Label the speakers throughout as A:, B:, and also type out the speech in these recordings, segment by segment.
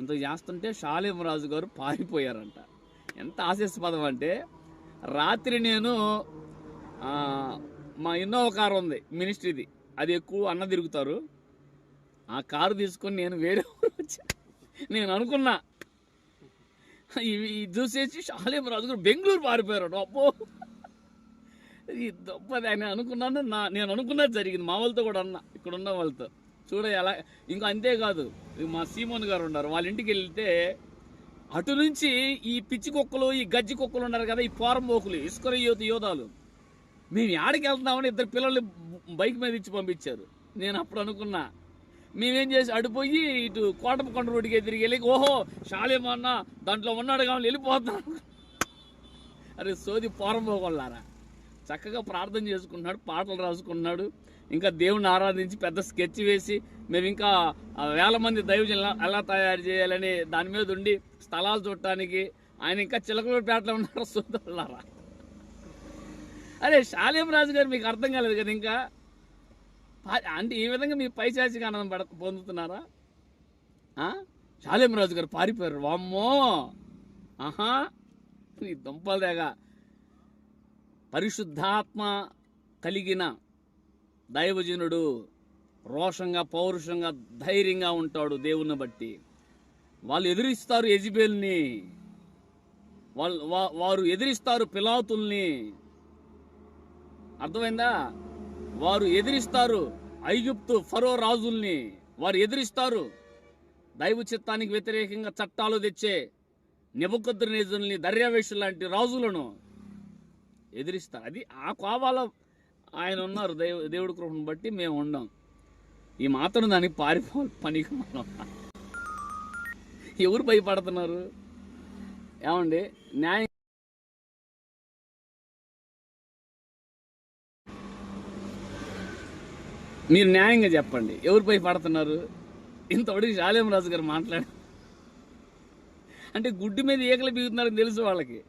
A: ఇంత చేస్తుంటే షాలేమరాజు గారు పారిపోయారంట. ఎంత ఆశీస్పదం అంటే రాత్రి నేను మా ఇన్నోవా కారు ఉంది మినిస్ట్రీది. అది ఎక్కువ అన్న తిరుగుతారు. ఆ కారు తీసుకొని నేను వేరే వచ్చా. నేను అనుకున్నా. ఇవి చూసేసి షాలేం రాజు గారు బెంగళూరు పారిపోయారు అబ్బో! ఈ దొప్పది అని అనుకున్నాను నా నేను అనుకున్నది జరిగింది. మా వాళ్ళతో కూడా అన్న. ఇక్కడ ఉన్న వాళ్ళతో. చూడ ఎలా ఇంకా అంతేకాదు మా సీమోన్ గారు ఉన్నారు వాళ్ళ ఇంటికి వెళ్తే అటు నుంచి ఈ పిచ్చి కుక్కలు ఈ గజ్జి కుక్కలు ఉన్నారు కదా ఈ పోరంబోకులు ఇసుకర యోధ యోధాలు. మేము ఆడికి వెళ్తున్నామని ఇద్దరు పిల్లల్ని బైక్ మీద ఇచ్చి పంపించారు. నేను అప్పుడు అనుకున్నా మేమేం చేసి అడిపోయి ఇటు కోటపకొండ రోడ్డుకి తిరిగి వెళ్ళి ఓహో షాలేమన్నా దాంట్లో ఉన్నాడు కావాలి వెళ్ళిపోతున్నాను అరే సోది పోరంబోకొల్లారా చక్కగా ప్రార్థన చేసుకున్నాడు పాటలు రాసుకున్నాడు ఇంకా దేవుని ఆరాధించి పెద్ద స్కెచ్ వేసి మేము ఇంకా వేల మంది దైవజనులు ఎలా- తయారు చేయాలని దాని మీద ఉండి స్థలాలు చూడటానికి ఆయన ఇంకా చిలకలపేటలో ఉన్నారు సోదరులారా. అరే శాలేం రాజు గారు మీకు అర్థం కాలేదు కదా ఇంకా? అంటే ఈ విధంగా మీ పైశాచిక ఆనందం పడ పొందుతున్నారా? ఆ? శాలేం రాజు గారు పారిపోయారు. వామ్మో! ఆహా! నీ దుంపలు దుంపలేగా పరిశుద్ధాత్మ కలిగిన దైవజనుడు రోషంగా పౌరుషంగా ధైర్యంగా ఉంటాడు దేవుని బట్టి. వాళ్ళు ఎదిరిస్తారు ఎజిబేల్ని వాళ్ళు వారు ఎదిరిస్తారు పిలాతుల్ని. అర్థమైందా? వారు ఎదిరిస్తారు ఐగుప్తు ఫరో రాజుల్ని. వారు ఎదిరిస్తారు దైవ చిత్తానికి వ్యతిరేకంగా చట్టాలు తెచ్చే నిబద్రనేజుల్ని దర్యావేషు లాంటి రాజులను. ఎదిరిస్తారు. అది ఆ కోవాలో ఆయన ఉన్నారు. దేవు దేవుడి కృపను బట్టి మేము ఉండం. ఈ మాత్రం దానికి పారిపోవాలి పనికి మనం ఎవరు భయపడుతున్నారు? ఏమండి? న్యాయం మీరు న్యాయంగా చెప్పండి. ఎవరు భయపడుతున్నారు? ఇంతవరకు శాలేం రాజు గారు మాట్లాడారు అంటే గుడ్డు మీద ఈకలు బిగుతున్నారని తెలుసు వాళ్ళకి.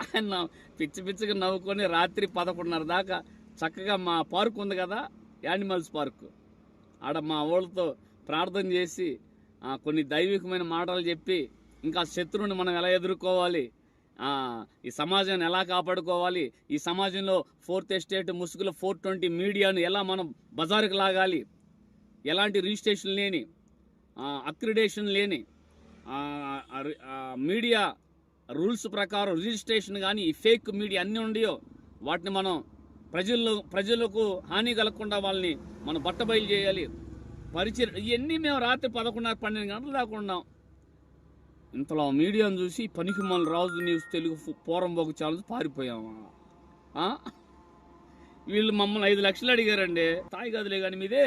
A: ఆయన పిచ్చి పిచ్చిగా నవ్వుకొని రాత్రి పదకొండున్నర దాకా చక్కగా మా పార్క్ ఉంది కదా యానిమల్స్ పార్క్. ఆడ మా వాళ్ళతో ప్రార్థన చేసి కొన్ని దైవికమైన మాటలు చెప్పి ఇంకా శత్రువుని మనం ఎలా ఎదుర్కోవాలి? ఈ సమాజాన్ని ఎలా కాపాడుకోవాలి? ఈ సమాజంలో ఫోర్త్ ఎస్టేట్ ముసుగులో ఫోర్ ట్వంటీ మీడియాను ఎలా మనం బజారుకు లాగాలి? ఎలాంటి రిజిస్ట్రేషన్ లేని అక్రిడేషన్ లేని మీడియా రూల్స్ ప్రకారం రిజిస్ట్రేషన్ కానీ ఈ ఫేక్ మీడియా అన్నీ ఉండయో వాటిని మనం ప్రజల్లో ప్రజలకు హాని కలగకుండా వాళ్ళని మనం బట్టబయలు చేయాలి. పరిచయం ఇవన్నీ మేము రాత్రి పదకొండున్నర పన్నెండు గంటలు దాకా ఉన్నాం. ఇంతలో మీడియాను చూసి పనికి మన రాజు న్యూస్ తెలుగు పోరంబోకు ఛానల్ ఛానల్స్ పారిపోయాము? వీళ్ళు మమ్మల్ని ఐదు లక్షలు అడిగారండి. తాయి గదిలే కానీ మీదే.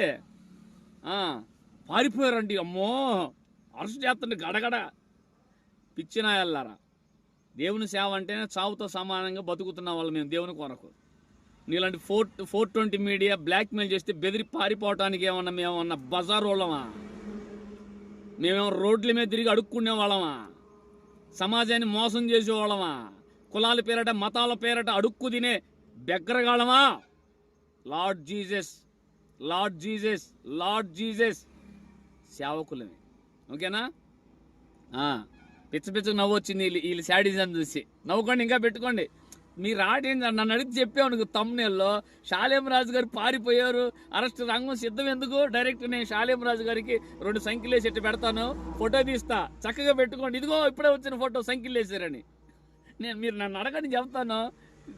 A: పారిపోయారండి అమ్మో! అరెస్ట్ చేస్తండి గడగడ. పిచ్చినాయల్లారా. దేవుని సేవ అంటేనే చావుతో సమానంగా బతుకుతున్న వాళ్ళు మేము దేవుని కొరకు. నీలాంటి four four twenty media blackmail చేస్తే బెదిరి పారిపోవటానికి ఏమన్నా మేమన్నా బజార్ వాళ్ళమా? మేమేమో రోడ్ల మీద తిరిగి అడుక్కునే వాళ్ళమా? సమాజాన్ని మోసం చేసేవాళ్ళమా కులాల పేరట మతాల పేరట అడుక్కు తినే బెగ్గరగాళ్ళమా? Lord Jesus lord Jesus lord Jesus సేవకులమే. ఓకేనా? పిచ్చ పిచ్చ నవ్వు వచ్చింది వీళ్ళు వీళ్ళు శాడిజం చూసి. నవ్వుకోండి ఇంకా పెట్టుకోండి. మీరు ఆటేంది నన్ను అడిగి చెప్పావు తమ్మునేల్లో షాలేం రాజు గారు పారిపోయారు అరెస్ట్ రంగం సిద్ధం ఎందుకు? డైరెక్ట్ నేను షాలేం రాజు గారికి రెండు సంఖ్యలు వేసి పెడతాను ఫోటో తీస్తా చక్కగా పెట్టుకోండి. ఇదిగో ఇప్పుడే వచ్చిన ఫోటో సంఖ్యలు వేసారని. నేను మీరు నన్ను అడగని చెప్తాను.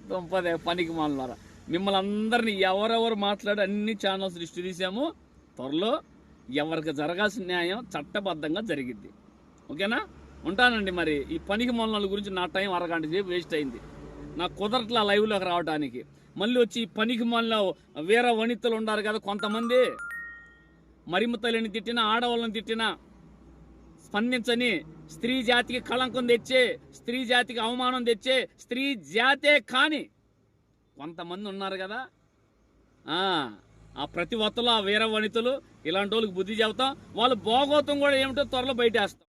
A: తొంపదే పనికి మాలారా మిమ్మల్ని అందరినీ ఎవరెవరు మాట్లాడి అన్ని ఛానల్స్ లిస్ట్ తీసాము. త్వరలో ఎవరికి జరగాల్సిన న్యాయం చట్టబద్ధంగా జరిగింది ఓకేనా? ఉంటానండి మరి. ఈ పనికి మొలల గురించి నా టైం అరగంట సేపు వేస్ట్ అయింది. నా కుదరట్లా లైవ్లోకి రావడానికి మళ్ళీ వచ్చి ఈ పనికి మొల్ల వేరే వనితలు ఉండారు కదా కొంతమంది. మరిమ తల్లిని తిట్టినా ఆడవాళ్ళని తిట్టినా స్పందించని స్త్రీ జాతికి కళంకం తెచ్చే స్త్రీ జాతికి అవమానం తెచ్చే స్త్రీ జాతే కాని కొంతమంది ఉన్నారు కదా. ఆ, ప్రతి ఒత్తలో ఆ వీర వనితలు ఇలాంటి వాళ్ళకి బుద్ధి చెబుతాం. వాళ్ళు భోగోతం కూడా ఏమిటో త్వరలో బయటేస్తాం.